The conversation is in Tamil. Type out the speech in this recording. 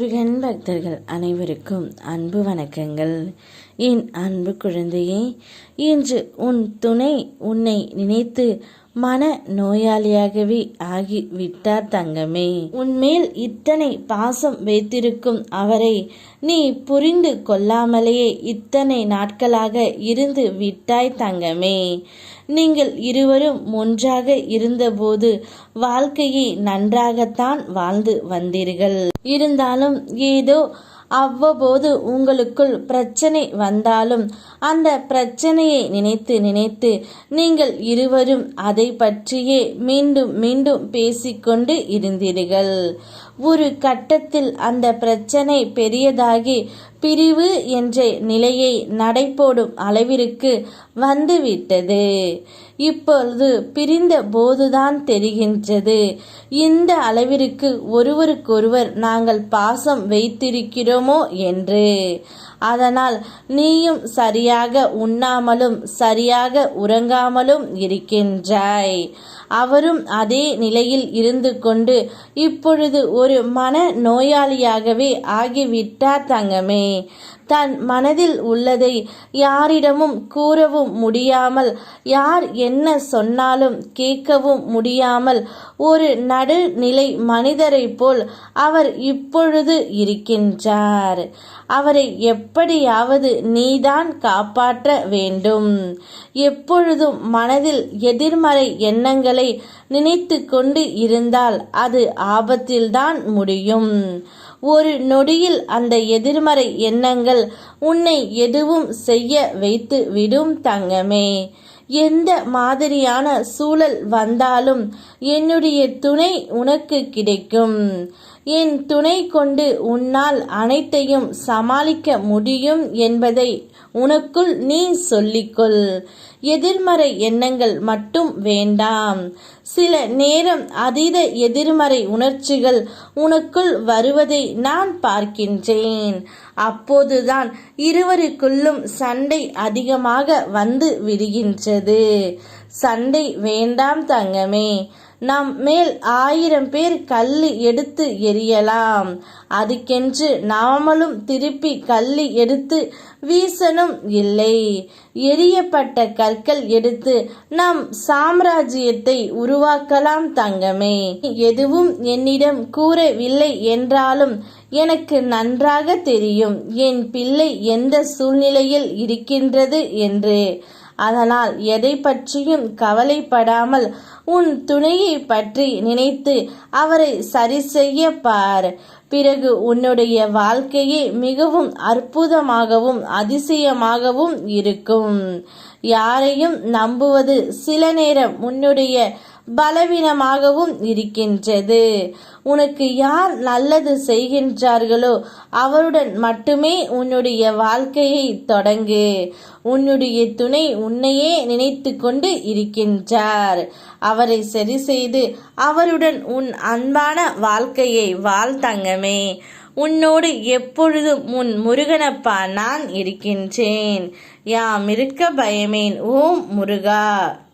முருகன் பக்தர்கள் அனைவருக்கும் அன்பு வணக்கங்கள். என் அன்பு குழந்தையே இன்று உன் துணை உன்னை நினைத்து மன நோயாளியாகவே ஆகி விட்டார் தங்கமே. உன்மேல் இத்தனை பாசம் வைத்திருக்கும் அவரை நீ புரிந்து கொள்ளாமலேயே இத்தனை நாட்களாக இருந்து விட்டாய் தங்கமே. நீங்கள் இருவரும் ஒன்றாக இருந்தபோது வாழ்க்கையை நன்றாகத்தான் வாழ்ந்து வந்தீர்கள். இருந்தாலும் ஏதோ அவ்வப்போது உங்களுக்குள் பிரச்சனை வந்தாலும் அந்த பிரச்சனையை நினைத்து நினைத்து நீங்கள் இருவரும் அதை பற்றியே மீண்டும் மீண்டும் பேசிக்கொண்டு இருந்தீர்கள். ஒரு கட்டத்தில் அந்த பிரச்சனை பெரியதாகி பிரிவு என்ற நிலையை நடைபோடும் அளவிற்கு வந்துவிட்டது. இப்பொழுது பிரிந்த போதுதான் தெரிகின்றது. இந்த அளவிற்கு ஒருவருக்கொருவர் நாங்கள் பாசம் வைத்திருக்கிறோமோ என்று. அதனால் நீயும் சரியாக உண்ணாமலும் சரியாக உறங்காமலும் இருக்கின்றாய். அவரும் அதே நிலையில் இருந்து கொண்டு இப்பொழுது ஒரு ஒரு மன நோயாளியாகவே ஆகிவிட்டார் தங்கமே. தன் மனதில் உள்ளதை யாரிடமும் கூறவும் முடியாமல் யார் என்ன சொன்னாலும் கேட்கவும் முடியாமல் ஒரு நடுநிலை மனிதரைப் போல் அவர் இப்பொழுது இருக்கின்றார். அவரை எப்படியாவது நீதான் காப்பாற்ற வேண்டும். எப்பொழுதும் மனதில் எதிர்மறை எண்ணங்களை நினைத்து கொண்டு இருந்தால் அது ஆபத்தில்தான் முடியும். ஒரு நொடியில் அந்த எதிர்மறை எண்ணங்கள் உன்னை எதுவும் செய்ய வைத்து விடும் தங்கமே. எந்த மாதிரியான சூழல் வந்தாலும் என்னுடைய துணை உனக்கு கிடைக்கும். என் துணை கொண்டு உன்னால் அனைத்தையும் சமாளிக்க முடியும் என்பதை உனக்குள் நீ சொல்லிக்கொள். எதிர்மறை எண்ணங்கள் மட்டும் வேண்டாம். சில நேரம் அதீத எதிர்மறை உணர்ச்சிகள் உனக்குள் வருவதை நான் பார்க்கின்றேன். அப்போதுதான் இருவருக்குள்ளும் சண்டை அதிகமாக வந்து விடுகின்றது சண்டை வேண்டாம் தங்கமே. நம் மேல் ஆயிரம் பேர் கல்லு எடுத்து எரியலாம் அதுக்கென்று நாமளும் திருப்பி கல்லு எடுத்து வீசனும் இல்லை. எரியப்பட்ட கற்கள் எடுத்து நம் சாம்ராஜ்யத்தை உருவாக்கலாம் தங்கமே. எதுவும் என்னிடம் கூறவில்லை என்றாலும் எனக்கு நன்றாக தெரியும். என் பிள்ளை எந்த சூழ்நிலையில் இருக்கின்றது என்று. அதனால் எதை பற்றியும் கவலைப்படாமல் உன் துணையை பற்றி நினைத்து அவரை சரி செய்ய பார். பிறகு உன்னுடைய வாழ்க்கையே மிகவும் அற்புதமாகவும் அதிசயமாகவும் இருக்கும். யாரையும் நம்புவது சில நேரம் உன்னுடைய பலவீனமாகவும் இருக்கின்றது. உனக்கு யார் நல்லது செய்கின்றார்களோ அவருடன் மட்டுமே உன்னுடைய வாழ்க்கையை தொடங்கு. உன்னுடைய துணை உன்னையே நினைத்து கொண்டு இருக்கின்றார். அவரை சரி செய்து அவருடன் உன் அன்பான வாழ்க்கையை வாழ்த்தங்கமே உன்னோடு எப்பொழுதும் உன் முருகனப்பா நான் இருக்கின்றேன். யாம் இருக்க பயமேன் ஓம் முருகா.